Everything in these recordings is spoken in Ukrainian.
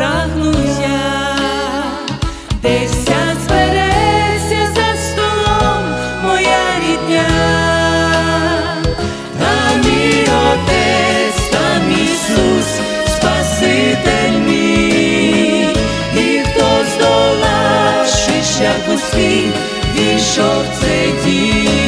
прагну я, десь вся збереться за столом моя рідня, там мій отець, там Ісус, Спаситель мій, і хто здолавши шлях вузький, війшов в цей дім,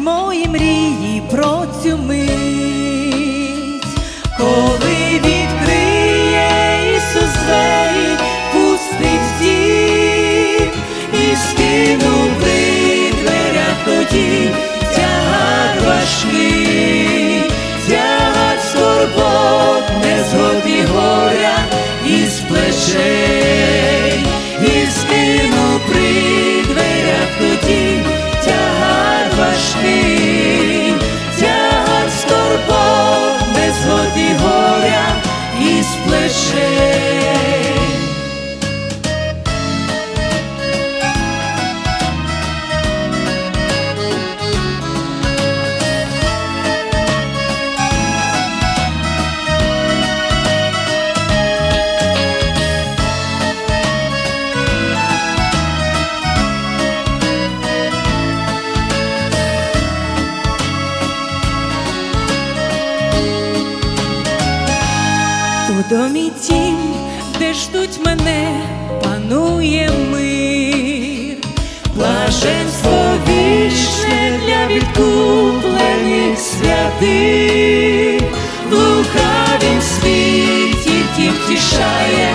мої мрії про цю мить, домі тім, де ждуть мене, панує мир, блаженство вічне для відкуплених святих, в лукавім світі тім втішає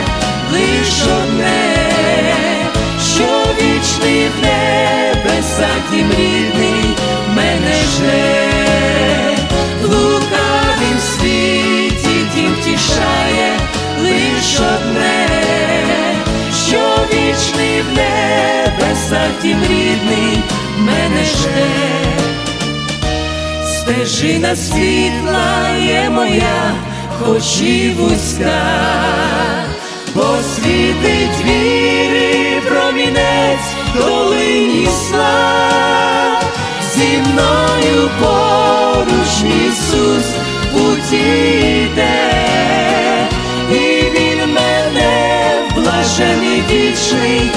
лиш одне, що вічний в небесах дім рідний дім рідний мене жде. Стежина світла є моя, хоч і вузька, бо світить віри промінець долині слав, зі мною поруч Ісус путі йде, і Він мене блажений вічний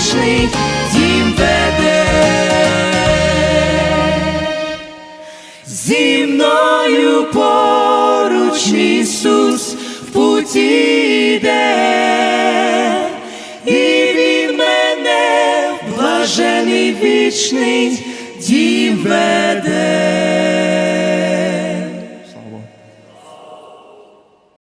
вічний дім веде. Зі мною поруч Ісус в путі йде, і Він мене в блажений вічний дім веде.